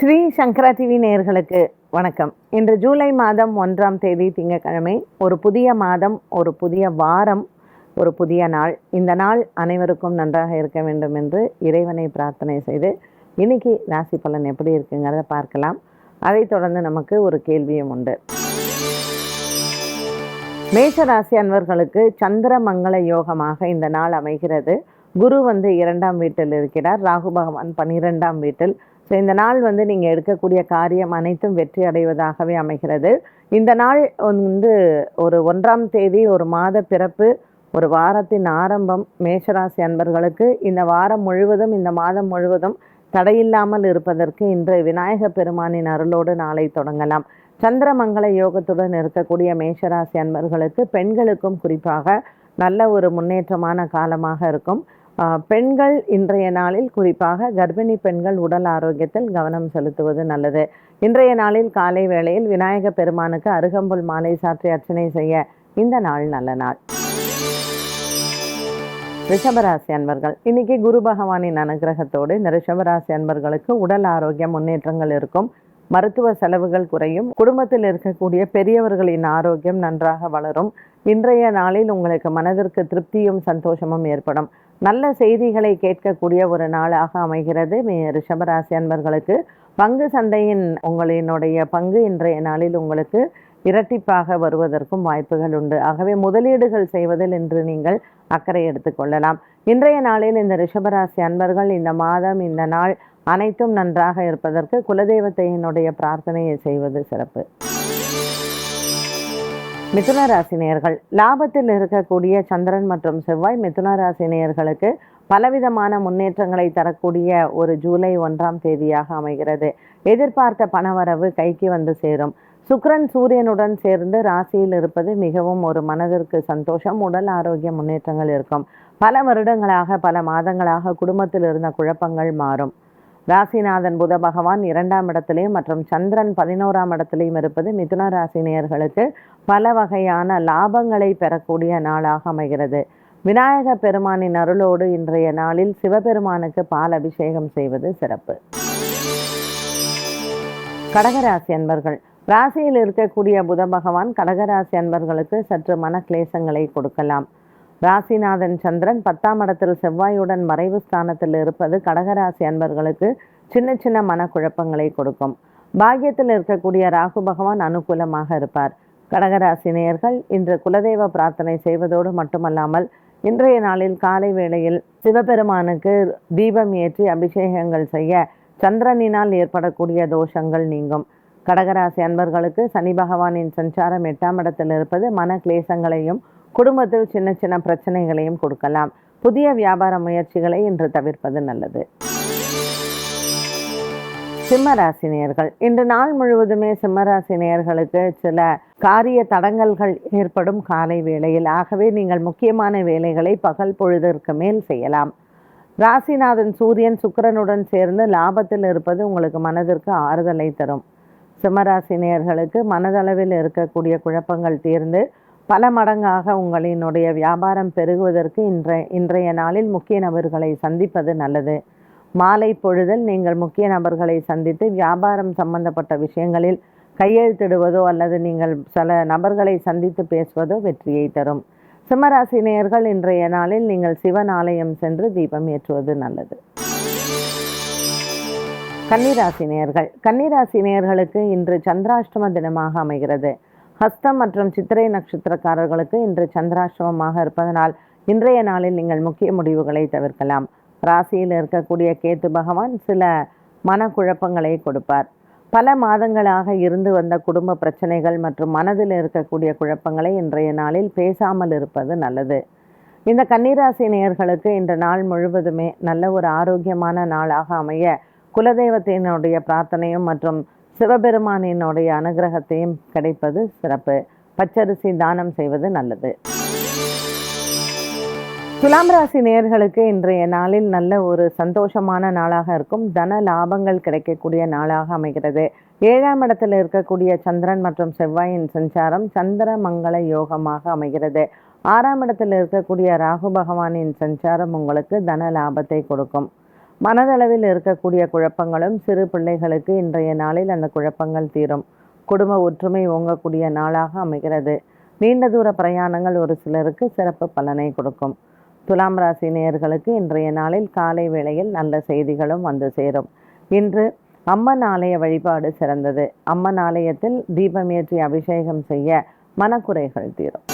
ஸ்ரீ சங்கரா TV நேயர்களுக்கு வணக்கம். இன்று ஜூலை மாதம் ஒன்றாம் தேதி திங்கட்கிழமை ஒரு புதிய மாதம் ஒரு புதிய வாரம் ஒரு புதிய நாள். இந்த நாள் அனைவருக்கும் நன்றாக இருக்க வேண்டும் என்று இறைவனை பிரார்த்தனை செய்து இன்னைக்கு ராசி பலன் எப்படி இருக்குங்கிறத பார்க்கலாம். அதைத் தொடர்ந்து நமக்கு ஒரு கேள்வியும் உண்டு. மேஷ ராசி அன்பர்களுக்கு சந்திர மங்கள யோகமாக இந்த நாள் அமைகிறது. குரு வந்து இரண்டாம் வீட்டில் இருக்கிறார். ராகு பகவான் பன்னிரெண்டாம் வீட்டில் ஸோ இந்த நாள் வந்து நீங்கள் எடுக்கக்கூடிய காரியம் அனைத்தும் வெற்றி அடைவதாகவே அமைகிறது. இந்த நாள் வந்து ஒரு ஒன்றாம் தேதி ஒரு மாத பிறப்பு ஒரு வாரத்தின் ஆரம்பம் மேஷராசி அன்பர்களுக்கு. இந்த வாரம் முழுவதும் இந்த மாதம் முழுவதும் தடையில்லாமல் இருப்பதற்கு இன்று விநாயக பெருமானின் அருளோடு நாளை தொடங்கலாம். சந்திரமங்கல யோகத்துடன் இருக்கக்கூடிய மேஷராசி அன்பர்களுக்கு பெண்களுக்கும் குறிப்பாக நல்ல ஒரு முன்னேற்றமான காலமாக இருக்கும். பெண்கள் இன்றைய நாளில் குறிப்பாக கர்ப்பிணி பெண்கள் உடல் ஆரோக்கியத்தில் கவனம் செலுத்துவது நல்லது. இன்றைய நாளில் காலை வேளையில் விநாயக பெருமானுக்கு அருகம்புல் மாலை சாற்றி அர்ச்சனை செய்ய இந்த நாள் நல்ல நாள். ரிஷபராசி அன்பர்கள் இன்னைக்கு குரு பகவானின் அனுகிரகத்தோடு இந்த ரிஷபராசி அன்பர்களுக்கு உடல் ஆரோக்கிய முன்னேற்றங்கள் இருக்கும். மருத்துவ செலவுகள் குறையும். குடும்பத்தில் இருக்கக்கூடிய பெரியவர்களின் ஆரோக்கியம் நன்றாக வளரும். இன்றைய நாளில் உங்களுக்கு மனதிற்கு திருப்தியும் சந்தோஷமும் ஏற்படும். நல்ல செய்திகளை கேட்கக்கூடிய ஒரு நாளாக அமைகிறது. மே- ரிஷபராசி அன்பர்களுக்கு பங்கு சந்தையின் உங்களினுடைய பங்கு இன்றைய நாளில் உங்களுக்கு இரட்டிப்பாக வருவதற்கும் வாய்ப்புகள் உண்டு. ஆகவே முதலீடுகள் செய்வதில் இன்று நீங்கள் அக்கறை எடுத்துக்கொள்ளலாம் இன்றைய நாளில் இந்த ரிஷபராசி அன்பர்கள் இந்த மாதம் இந்த நாள் அனைத்தும் நன்றாக இருப்பதற்கு குலதெய்வத்தையினுடைய பிரார்த்தனையை செய்வது சிறப்பு. மிதுன ராசினியர்கள் லாபத்தில் இருக்கக்கூடிய சந்திரன் மற்றும் செவ்வாய் மிதுன ராசினியர்களுக்கு பலவிதமான முன்னேற்றங்களை தரக்கூடிய ஒரு ஜூலை ஒன்றாம் தேதியாக அமைகிறது. எதிர்பார்த்த பணவரவு கைக்கு வந்து சேரும். சுக்ரன் சூரியனுடன் சேர்ந்து ராசியில் இருப்பது மிகவும் ஒரு மனதிற்கு சந்தோஷம் உடல் ஆரோக்கிய முன்னேற்றங்கள் இருக்கும். பல வருடங்களாக பல மாதங்களாக குடும்பத்தில் இருந்த குழப்பங்கள் மாறும். ராசிநாதன் புத பகவான் இரண்டாம் இடத்திலையும் மற்றும் சந்திரன் பதினோராம் இடத்திலையும் இருப்பது மிதுன ராசி நேயர்களுக்கு பல வகையான லாபங்களை பெறக்கூடிய நாளாக அமைகிறது. விநாயக பெருமானின் அருளோடு இன்றைய நாளில் சிவபெருமானுக்கு பால் அபிஷேகம் செய்வது சிறப்பு. கடகராசி அன்பர்கள் ராசியில் இருக்கக்கூடிய புத பகவான் கடகராசி அன்பர்களுக்கு சற்று மன கிளேசங்களை கொடுக்கலாம். ராசிநாதன் சந்திரன் பத்தாம் இடத்தில் செவ்வாயுடன் மறைவு ஸ்தானத்தில் இருப்பது கடகராசி அன்பர்களுக்கு சின்ன சின்ன மனக்குழப்பங்களை கொடுக்கும். பாக்கியத்தில் இருக்கக்கூடிய ராகு பகவான் அனுகூலமாக இருப்பார். கடகராசி நேயர்கள் இன்று குலதெய்வ பிரார்த்தனை செய்வதோடு மட்டுமல்லாமல் இன்றைய நாளில் காலை வேளையில் சிவபெருமானுக்கு தீபம் ஏற்றி அபிஷேகங்கள் செய்ய சந்திரனினால் ஏற்படக்கூடிய தோஷங்கள் நீங்கும். கடகராசி அன்பர்களுக்கு சனி பகவானின் சஞ்சாரம் எட்டாம் இடத்தில் இருப்பது மன கிளேசங்களையும் குடும்பத்தில் சின்ன சின்ன பிரச்சனைகளையும் கொடுக்கலாம். புதிய வியாபார முயற்சிகளை இன்று தவிர்ப்பது நல்லது. சிம்மராசினியர்கள். இன்று நாள் முழுவதுமே சிம்மராசினியர்களுக்கு சில காரிய தடங்கல்கள் ஏற்படும் காலை வேளையில். ஆகவே நீங்கள் முக்கியமான வேலைகளை பகல் பொழுதிற்கு மேல் செய்யலாம். ராசிநாதன் சூரியன் சுக்கிரனுடன் சேர்ந்து லாபத்தில் இருப்பது உங்களுக்கு மனதிற்கு ஆறுதலை தரும். சிம்மராசினியர்களுக்கு மனதளவில் இருக்கக்கூடிய குழப்பங்கள் தீர்ந்து பல மடங்காக உங்களினுடைய வியாபாரம் பெருகுவதற்கு இன்றைய இன்றைய நாளில் முக்கிய நபர்களை சந்திப்பது நல்லது. மாலை பொழுதில் நீங்கள் முக்கிய நபர்களை சந்தித்து வியாபாரம் சம்பந்தப்பட்ட விஷயங்களில் கையெழுத்திடுவதோ அல்லது நீங்கள் சில நபர்களை சந்தித்து பேசுவதோ வெற்றியை தரும். சிம்மராசி நேயர்கள் இன்றைய நாளில் நீங்கள் சிவன் ஆலயம் சென்று தீபம் ஏற்றுவது நல்லது. கன்னிராசி நேயர்கள் கன்னிராசி நேயர்களுக்கு இன்று சந்திராஷ்டம தினமாக அமைகிறது. ஹஸ்தம் மற்றும் சித்திரை நட்சத்திரக்காரர்களுக்கு இன்று சந்திராசிரமமாக இருப்பதனால் இன்றைய நாளில் நீங்கள் முக்கிய முடிவுகளை தவிர்க்கலாம். ராசியில் இருக்கக்கூடிய கேத்து பகவான் சில மனக்குழப்பங்களை கொடுப்பார். பல மாதங்களாக இருந்து வந்த குடும்ப பிரச்சனைகள் மற்றும் மனதில் இருக்கக்கூடிய குழப்பங்களை இன்றைய நாளில் பேசாமல் இருப்பது நல்லது. இந்த கன்னிராசி நேயர்களுக்கு இந்த நாள் முழுவதுமே நல்ல ஒரு ஆரோக்கியமான நாளாக அமைய குலதெய்வத்தினுடைய பிரார்த்தனையும் மற்றும் சிவபெருமானினுடைய அனுகிரகத்தையும் கிடைப்பது சிறப்பு. பச்சரிசி தானம் செய்வது நல்லது. துலாம் ராசி நேயர்களுக்கு இன்றைய நாளில் நல்ல ஒரு சந்தோஷமான நாளாக இருக்கும். தன லாபங்கள் கிடைக்கக்கூடிய நாளாக அமைகிறது. ஏழாம் இடத்தில் இருக்கக்கூடிய சந்திரன் மற்றும் செவ்வாயின் சஞ்சாரம் சந்திர மங்கள யோகமாக அமைகிறது. ஆறாம் இடத்தில் இருக்கக்கூடிய ராகு பகவானின் சஞ்சாரம் உங்களுக்கு தன லாபத்தை கொடுக்கும். மனதளவில் இருக்கக்கூடிய குழப்பங்களும் சிறு பிள்ளைகளுக்கு இன்றைய நாளில் அந்த குழப்பங்கள் தீரும். குடும்ப ஒற்றுமை ஓங்கக்கூடிய நாளாக அமைகிறது. நீண்ட தூர பிரயாணங்கள் ஒரு சிலருக்கு சிறப்பு பலனை கொடுக்கும். துலாம் ராசி நேயர்களுக்கு இன்றைய நாளில் காலை வேளையில் நல்ல செய்திகளும் வந்து சேரும். இன்று அம்மன் ஆலய வழிபாடு சிறந்தது. அம்மன் ஆலயத்தில் தீபமேற்றி அபிஷேகம் செய்ய மனக்குறைகள் தீரும்.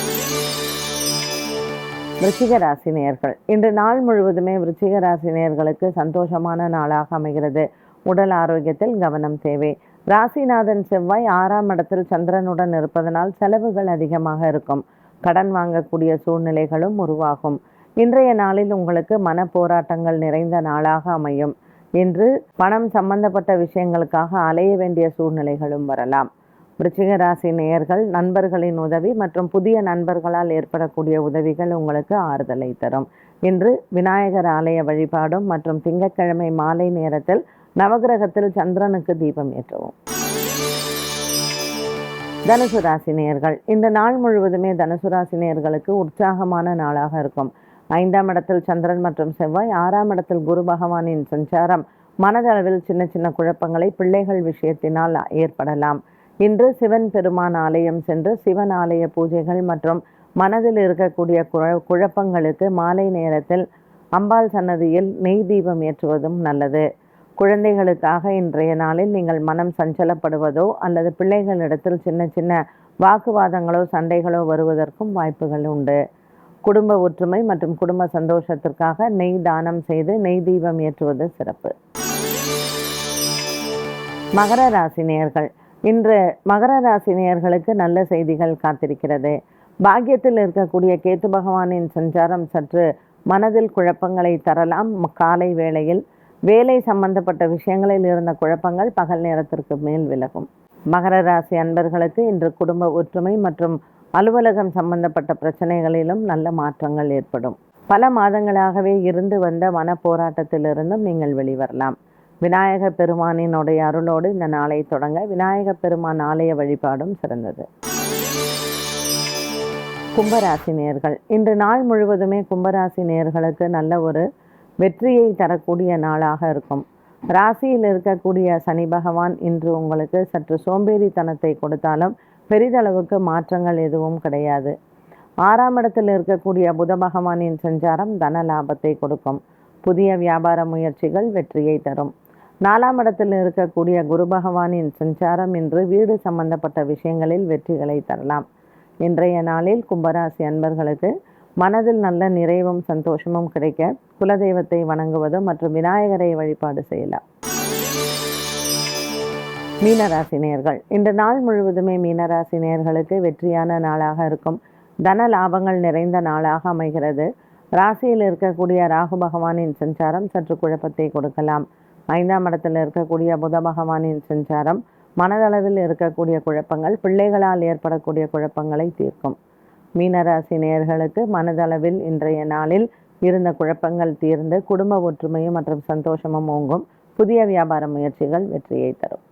விருச்சிக ராசி நேர்கள் இன்று நாள் முழுவதுமே விருச்சிக ராசி நேர்களுக்கு சந்தோஷமான நாளாக அமைகிறது. உடல் ஆரோக்கியத்தில் கவனம் தேவை. ராசிநாதன் செவ்வாய் ஆறாம் இடத்தில் சந்திரனுடன் இருப்பதனால் செலவுகள் அதிகமாக இருக்கும். கடன் வாங்கக்கூடிய சூழ்நிலைகளும் உருவாகும். இன்றைய நாளில் உங்களுக்கு மன போராட்டங்கள் நிறைந்த நாளாக அமையும். இன்று பணம் சம்பந்தப்பட்ட விஷயங்களுக்காக அலைய வேண்டிய சூழ்நிலைகளும் வரலாம். விருச்சிக ராசி நேயர்கள் நண்பர்களின் உதவி மற்றும் புதிய நண்பர்களால் ஏற்படக்கூடிய உதவிகள் உங்களுக்கு ஆறுதலை தரும். இன்று விநாயகர் ஆலய வழிபாடும் மற்றும் திங்கட்கிழமை மாலை நேரத்தில் நவகிரகத்தில் சந்திரனுக்கு தீபம் ஏற்றவும். தனுசு ராசி நேயர்கள் இந்த நாள் முழுவதுமே தனுசு ராசி நேயர்களுக்கு உற்சாகமான நாளாக இருக்கும். ஐந்தாம் இடத்தில் சந்திரன் மற்றும் செவ்வாய் ஆறாம் இடத்தில் குரு பகவானின் சஞ்சாரம். மனதளவில் சின்ன சின்ன குழப்பங்களை பிள்ளைகள் விஷயத்தினால் ஏற்படலாம். இன்று சிவன் பெருமான் ஆலயம் சென்று சிவன் ஆலய பூஜைகள் மற்றும் மனதில் இருக்கக்கூடிய குழ- குழப்பங்களுக்கு மாலை நேரத்தில் அம்பாள் சன்னதியில் நெய் தீபம் ஏற்றுவதும் நல்லது. குழந்தைகளுக்காக இன்றைய நாளில் நீங்கள் மனம் சஞ்சலப்படுவதோ அல்லது பிள்ளைகளிடத்தில் சின்ன சின்ன வாக்குவாதங்களோ சண்டைகளோ வருவதற்கும் வாய்ப்புகள் உண்டு. குடும்ப ஒற்றுமை மற்றும் குடும்ப சந்தோஷத்திற்காக நெய் தானம் செய்து நெய் தீபம் ஏற்றுவது சிறப்பு. மகர ராசி நேர்கள் இன்று மகர ராசி நேயர்களுக்கு நல்ல செய்திகள் காத்திருக்கிறது. பாக்கியத்தில் இருக்கக்கூடிய கேத்து பகவானின் சஞ்சாரம் சற்று மனதில் குழப்பங்களை தரலாம். காலை வேளையில் வேலை சம்பந்தப்பட்ட விஷயங்களில் இருந்த குழப்பங்கள் பகல் நேரத்திற்கு மேல் விலகும். மகர ராசி அன்பர்களுக்கு இன்று குடும்ப ஒற்றுமை மற்றும் அலுவலகம் சம்பந்தப்பட்ட பிரச்சனைகளிலும் நல்ல மாற்றங்கள் ஏற்படும். பல மாதங்களாகவே இருந்து வந்த மன போராட்டத்திலிருந்தும் நீங்கள் வெளிவரலாம். விநாயக பெருமானினுடைய அருளோடு இந்த நாளை தொடங்க விநாயக பெருமான் ஆலய வழிபாடும் சிறந்தது. கும்பராசி நேர்கள் இன்று நாள் முழுவதுமே கும்பராசி நேர்களுக்கு நல்ல ஒரு வெற்றியை தரக்கூடிய நாளாக இருக்கும். ராசியில் இருக்கக்கூடிய சனி பகவான் இன்று உங்களுக்கு சற்று சோம்பேறித்தனத்தை கொடுத்தாலும் பெரிதளவுக்கு மாற்றங்கள் எதுவும் கிடையாது. ஆறாம் இடத்தில் இருக்கக்கூடிய புத பகவானின் சஞ்சாரம் தன லாபத்தை கொடுக்கும். புதிய வியாபார முயற்சிகள் வெற்றியை தரும். நாலாம் இடத்தில் இருக்கக்கூடிய குரு பகவானின் சஞ்சாரம் இன்று வீடு சம்பந்தப்பட்ட விஷயங்களில் வெற்றிகளை தரலாம். இன்றைய நாளில் கும்பராசி அன்பர்களுக்கு மனதில் நல்ல நிறைவும் சந்தோஷமும் கிடைக்க குலதெய்வத்தை வணங்குவது மற்றும் விநாயகரை வழிபாடு செய்யலாம். மீனராசி நேயர்கள் இந்த நாள் முழுவதுமே மீனராசினியர்களுக்கு வெற்றியான நாளாக இருக்கும். தன லாபங்கள் நிறைந்த நாளாக அமைகிறது. ராசியில் இருக்கக்கூடிய ராகு பகவானின் சஞ்சாரம் சற்று குழப்பத்தை கொடுக்கலாம். ஐந்தாம் இடத்தில் இருக்கக்கூடிய புத பகவானின் சஞ்சாரம் மனதளவில் இருக்கக்கூடிய குழப்பங்கள் பிள்ளைகளால் ஏற்படக்கூடிய குழப்பங்களை தீர்க்கும். மீனராசி நேயர்களுக்கு மனதளவில் இன்றைய நாளில் இருந்த குழப்பங்கள் தீர்ந்து குடும்ப ஒற்றுமையும் மற்றும் சந்தோஷமும் ஓங்கும். புதிய வியாபார முயற்சிகள் வெற்றியை தரும்.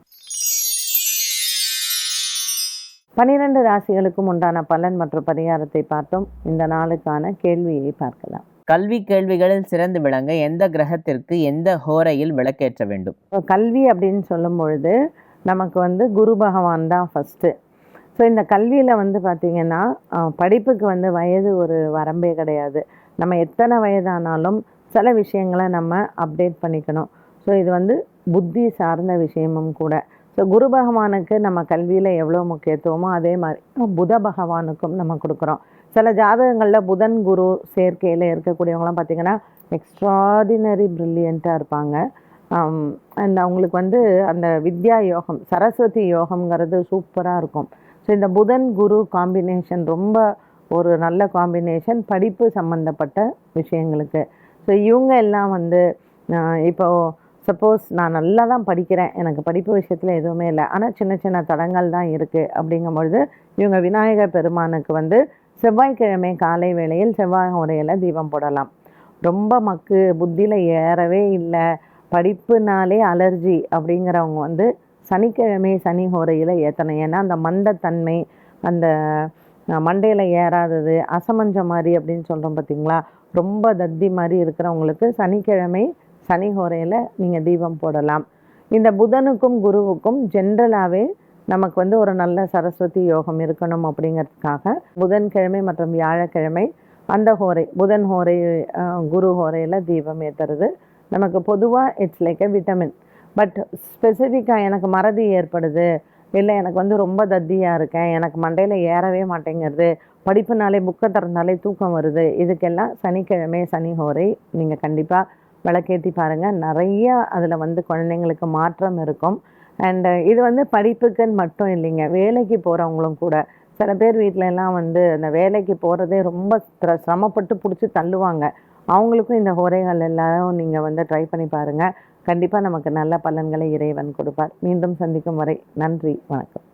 பனிரெண்டு ராசிகளுக்கும் உண்டான பலன் மற்றும் பரிகாரத்தை பார்த்தோம். இந்த நாளுக்கான கேள்வியை பார்க்கலாம். கல்வி கேள்விகளில் சிறந்து விளங்க எந்த கிரகத்திற்கு எந்த ஹோரையில் விளக்கேற்ற வேண்டும்? கல்வி அப்படின்னு சொல்லும் பொழுது நமக்கு வந்து குரு பகவான் தான் ஃபஸ்ட்டு ஸோ இந்த கல்வியில் வந்து பார்த்திங்கன்னா படிப்புக்கு வந்து வயது ஒரு வரம்பே கிடையாது. நம்ம எத்தனை வயதானாலும் சில விஷயங்களை நம்ம அப்டேட் பண்ணிக்கணும். ஸோ இது வந்து புத்தி சார்ந்த விஷயமும் கூட. ஸோ குரு பகவானுக்கு நம்ம கல்வியில் எவ்வளோ முக்கியத்துவமோ அதே மாதிரி புத பகவானுக்கும் நம்ம கொடுக்குறோம். சில ஜாதகங்களில் புதன் குரு சேர்க்கையில் இருக்கக்கூடியவங்களாம் பார்த்திங்கன்னா எக்ஸ்ட்ராடினரி ப்ரில்லியண்ட்டாக இருப்பாங்க. அண்ட் அவங்களுக்கு வந்து அந்த வித்யா யோகம் சரஸ்வதி யோகம்ங்கிறது சூப்பராக இருக்கும். ஸோ இந்த புதன் குரு காம்பினேஷன் ரொம்ப ஒரு நல்ல காம்பினேஷன் படிப்பு சம்மந்தப்பட்ட விஷயங்களுக்கு. ஸோ இவங்க எல்லாம் வந்து இப்போது இப்போ சப்போஸ் நான் நல்லா தான் படிக்கிறேன். எனக்கு படிப்பு விஷயத்தில் எதுவுமே இல்லை. ஆனால் சின்ன சின்ன தடங்கள் தான் இருக்குது அப்படிங்கும்பொழுது இவங்க விநாயகர் பெருமானுக்கு வந்து செவ்வாய்க்கிழமை காலை வேளையில் செவ்வாய் உரையில் தீபம் போடலாம். ரொம்ப மக்கு புத்தியில் ஏறவே இல்லை. படிப்புனாலே அலர்ஜி அப்படிங்கிறவங்க வந்து சனிக்கிழமை சனி ஹோரையில் ஏற்றணும் ஏன்னா அந்த மந்தத்தன்மை அந்த மண்டையில் ஏறாதது அசமஞ்சம் மாதிரி அப்படின்னு சொல்கிறோம் பார்த்தீங்களா ரொம்ப தத்தி மாதிரி இருக்கிறவங்களுக்கு சனிக்கிழமை சனி ஹோரையில் நீங்கள் தீபம் போடலாம். இந்த புதனுக்கும் குருவுக்கும் ஜென்ரலாகவே நமக்கு வந்து ஒரு நல்ல சரஸ்வதி யோகம் இருக்கணும் அப்படிங்கிறதுக்காக புதன்கிழமை மற்றும் வியாழக்கிழமை அந்த ஹோரை புதன் ஹோரை குரு ஹோரையில் தீபம் ஏற்றுறது நமக்கு பொதுவாக it's like a vitamin but ஸ்பெசிஃபிக்காக எனக்கு மறதி ஏற்படுது. இல்லை எனக்கு வந்து ரொம்ப தத்தியாக இருக்கேன். எனக்கு மண்டையில் ஏறவே மாட்டேங்கிறது படிப்புனாலே புக்கை திறந்தாலே தூக்கம் வருது. இதுக்கெல்லாம் சனிக்கிழமை சனி ஹோரை நீங்கள் கண்டிப்பாக விளக்கேற்றி பாருங்கள் நிறையா அதில் வந்து குழந்தைங்களுக்கு மாற்றம் இருக்கும். அண்டு uh, இது வந்து படிப்புக்குன்னு மட்டும் இல்லைங்க. வேலைக்கு போகிறவங்களும் கூட. சில பேர் வீட்டிலலாம் வந்து அந்த வேலைக்கு போகிறதே ரொம்ப சிரமப்பட்டு பிடிச்சி தள்ளுவாங்க. அவங்களுக்கும் இந்த உரைகள் எல்லாரும் நீங்கள் வந்து ட்ரை பண்ணி பாருங்கள் கண்டிப்பாக நமக்கு நல்ல பலன்களை இறைவன் கொடுப்பார். மீண்டும் சந்திக்கும் வரை நன்றி வணக்கம்.